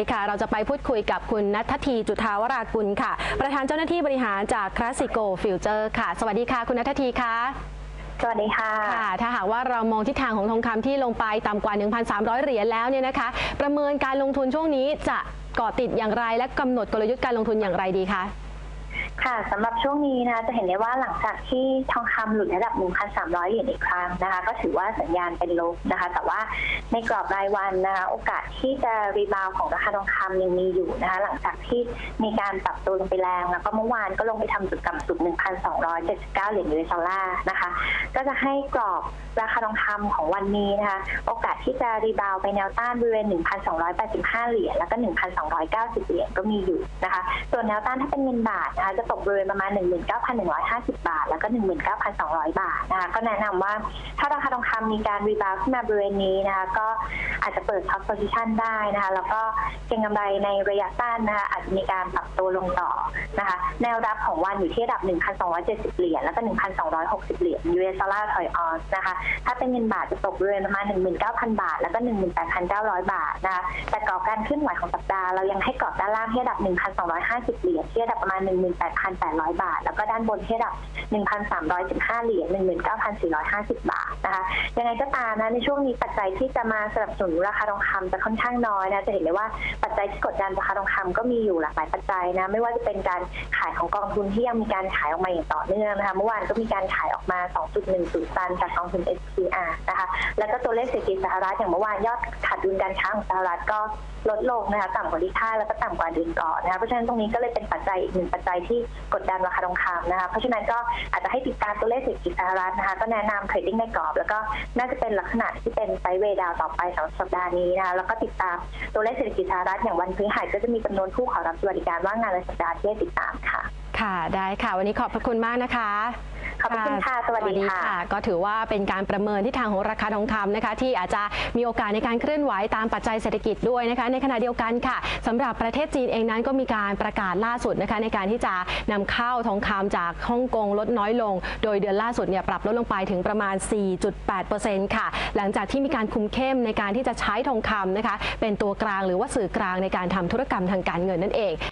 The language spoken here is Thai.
ค่ะ เราจะไปพูดคุยกับคุณนัททีจุธาวรากุลค่ะ ประธานเจ้าหน้าที่บริหารจากคลาสสิโกฟิวเจอร์ค่ะ สวัสดีค่ะ คุณนัททีค่ะ สวัสดีค่ะค่ะ ถ้าหากว่าเรามองทิศทางของทองคำที่ลงไปต่ำกว่า 1,300 เหรียญแล้วเนี่ยนะคะ ประเมินการลงทุนช่วงนี้จะเกาะติดอย่างไรและกำหนดกลยุทธ์การลงทุนอย่างไรดีคะ ค่ะสำหรับช่วงนี้นะจะเห็นได้ว่าหลังจากที่ทองคำหลุดระดับ 1,300 เหรียญอีกครั้งนะคะ ก็ถือว่าสัญญาณเป็นลบนะคะ แต่ว่าในกรอบรายวันนะคะโอกาสที่จะรีบาวของราคาทองคำยังมีอยู่นะคะหลังจากที่มีการปรับตัวลงไปแรงแล้วก็เมื่อวานก็ลงไปทำจุดต่ำสุด 1,279 เหรียญยูเอสดอลลาร์นะคะ ก็จะให้กรอบราคาทองคำของวันนี้นะคะโอกาสที่จะรีบาวไปแนวต้านบริเวณ 1,285 เหรียญแล้วก็ 1,290 เหรียญก็มีอยู่นะคะส่วนแนวต้านถ้าเป็นเงินบาทนะคะจะตกบริเวณประมาณ 19,150 บาท แล้วก็ 19,200 บาทนะคะก็แนะนำว่าถ้าราคาทองคำมีการรีบาวขึ้นมาบริเวณนี้นะคะก็ อาจจะเปิดท็อปโพซิชันได้นะคะแล้วก็เก็งกำไรในระยะสั้นนะคะอาจจะมีการปรับตัวลงต่อนะคะแนวรับของวันอยู่ที่ระดับ 1,270 เหรียญแล้วก็ 1,260 เหรียญ US ดอลลาร์ถอยออนนะคะถ้าเป็นเงินบาทจะตกบริเวณประมาณ19,000 บาท แล้วก็ 18,900 บาทนะคะแต่กรอบการเคลื่อนไหวของสัปดาห์เรายังให้กรอบด้านล่างที่ระดับ 1,250 เหรียญที่ระดับประมาณ 18,800 บาท แล้วก็ด้านบนที่ระดับ 1,315 เหรียญ 19,450 บาทนะคะยังไงก็ตามนะในช่วงนี้ปัจจัยที่จะมาสนับสนุนราคาทองคำจะค่อนข้างน้อยนะจะเห็นได้ว่าปัจจัยที่กดดันราคาทองคำก็มีอยู่หลากหลายปัจจัยนะไม่ว่าจะเป็นการขายของกองทุนที่ยังมีการขายออกมาอย่างต่อเนื่องนะคะเมื่อวานก็มีการขายออกมา 2.10ตันจากกองทุน SPR นะคะแล้วก็ตัวเลขเศรษฐกิจสหรัฐอย่างเมื่อวานยอดขาดดุลการค้าของสหรัฐก็ลดลงนะคะต่ำกว่าที่คาดแล้วก็ต่ำกว่าเดือนก่อนนะคะเพราะฉะนั้นตรงนี้ก็เลยเป็นปัจจัยอีกหนึ่งปัจจัยที่กดดันราคาทองคำนะคะเพราะฉะนั้นก็อาจจะให้ติดตามตัวเลขเศรษฐกิจสหรัฐนะคะก็แนะนำเทรดดิ้งในกรอบ แล้วก็น่าจะเป็นลักษณะที่เป็นไซด์เวย์ดาวต่อไปสำหรับสัปดาห์นี้นะคะแล้วก็ติดตามตัวเลขเศรษฐกิจสหรัฐอย่างวันพฤหัสก็จะมีจำนวนผู้ขอรับสวัสดิการว่างงานในสัปดาห์ที่ให้ติดตามค่ะ ค่ะ ได้ค่ะ วันนี้ขอบพระคุณมากนะคะ ขอบพระคุณค่ะ สวัสดีค่ะ ก็ถือว่าเป็นการประเมินที่ทางของราคาทองคำนะคะ ที่อาจจะมีโอกาสในการเคลื่อนไหวตามปัจจัยเศรษฐกิจด้วยนะคะ ในขณะเดียวกันค่ะสำหรับประเทศจีนเองนั้นก็มีการประกาศล่าสุดนะคะ ในการที่จะนำเข้าทองคำจากฮ่องกงลดน้อยลง โดยเดือนล่าสุดเนี่ยปรับลดลงไปถึงประมาณ 4.8%ค่ะ หลังจากที่มีการคุมเข้มในการที่จะใช้ทองคำนะคะ เป็นตัวกลางหรือว่าสื่อกลางในการทำธุรกรรมทางการเงินนั่นเอง